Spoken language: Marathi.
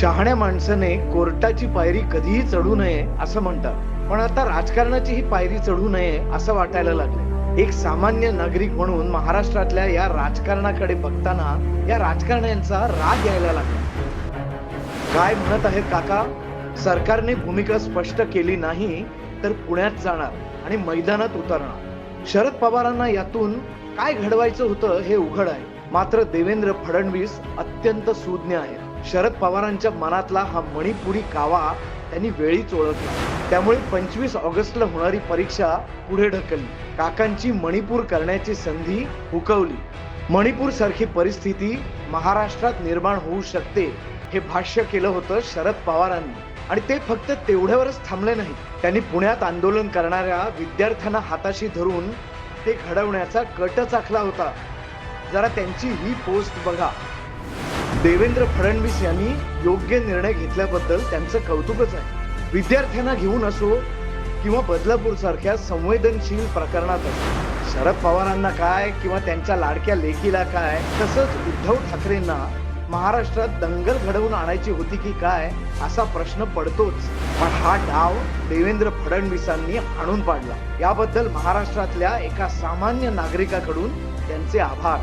शहाण्या माणसाने कोर्टाची पायरी कधीही चढू नये असं म्हणतात. पण आता राजकारणाची ही पायरी चढू नये असं वाटायला लागले एक सामान्य नागरिक म्हणून महाराष्ट्रातल्या या राजकारणाकडे बघताना या राजकारण्यांचा राग यायला लागला. काय म्हणत आहेत काका? सरकारने भूमिका स्पष्ट केली नाही तर पुण्यात जाणार आणि मैदानात उतरणार. शरद पवारांना यातून काय घडवायचं होतं हे उघड आहे. मात्र देवेंद्र फडणवीस अत्यंत सुज्ञ आहेत. शरद पवारांच्या मनातला हा मणिपुरी कावा त्यांनी वेळीच ओळखला. त्यामुळे पंचवीस ऑगस्टला होणारी परीक्षा पुढे ढकलली. काकांची मणिपूर करण्याची संधी हुकवली. मणिपूर सारखी परिस्थिती महाराष्ट्रात निर्माण होऊ शकते हे भाष्य केलं होतं शरद पवारांनी. आणि ते फक्त तेवढ्यावरच थांबले नाही त्यांनी पुण्यात आंदोलन करणाऱ्या विद्यार्थ्यांना हाताशी धरून ते घडवण्याचा कटच आखला होता. जरा त्यांची ही पोस्ट बघा. देवेंद्र फडणवीस यांनी योग्य निर्णय घेतल्याबद्दल त्यांचं कौतुकच आहे. विद्यार्थ्यांना घेऊन असो किंवा बदलापूर सारख्या संवेदनशील प्रकरणात असो. शरद पवारांना काय किंवा त्यांच्या लाडक्या लेकीला काय? तसंच उद्धव ठाकरेंना महाराष्ट्रात दंगल घडवून आणायची होती की काय? असा प्रश्न पडतोच. पण हा डाव देवेंद्र फडणवीसांनी आणून पाडला. याबद्दल महाराष्ट्रातल्या एका सामान्य नागरिकाकडून त्यांचे आभार.